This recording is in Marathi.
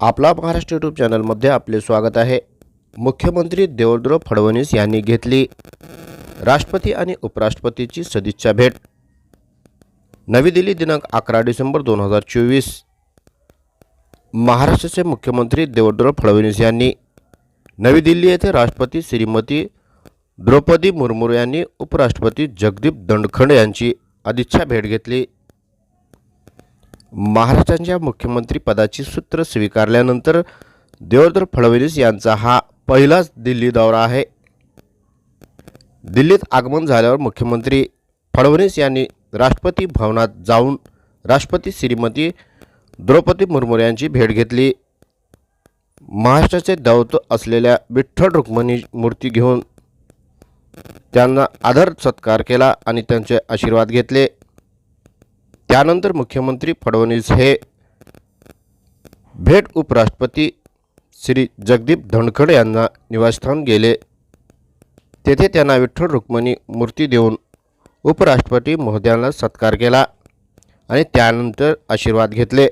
आपला महाराष्ट्र यूट्यूब चॅनलमध्ये आपले स्वागत आहे. मुख्यमंत्री देवेंद्र फडणवीस यांनी घेतली राष्ट्रपती आणि उपराष्ट्रपतीची सदिच्छा भेट. नवी दिल्ली दिनांक अकरा डिसेंबर दोन हजार चोवीस. महाराष्ट्राचे मुख्यमंत्री देवेंद्र फडणवीस यांनी नवी दिल्ली येथे राष्ट्रपती श्रीमती द्रौपदी मुर्मू यांनी उपराष्ट्रपती जगदीप दंडखंड यांची अधिच्छा भेट घेतली. महाराष्ट्राच्या मुख्यमंत्री पदाची सूत्र स्वीकारल्यानंतर देवेंद्र फडणवीस यांचा हा पहिलाच दिल्ली दौरा आहे. दिल्लीत आगमन झाल्यावर मुख्यमंत्री फडणवीस यांनी राष्ट्रपती भवनात जाऊन राष्ट्रपती श्रीमती द्रौपदी मुर्मू यांची भेट घेतली. महाराष्ट्राचे दैवत असलेल्या विठ्ठल रुक्मिणी मूर्ती घेऊन त्यांना आदर सत्कार केला आणि त्यांचे आशीर्वाद घेतले. त्यानंतर मुख्यमंत्री फडणवीस हे भेट उपराष्ट्रपती श्री जगदीप धनखड यांना निवासस्थान गेले. तेथे त्यांना विठ्ठल रुक्मिणी मूर्ती देऊन उपराष्ट्रपती महोदयांना सत्कार केला आणि त्यानंतर आशीर्वाद घेतले.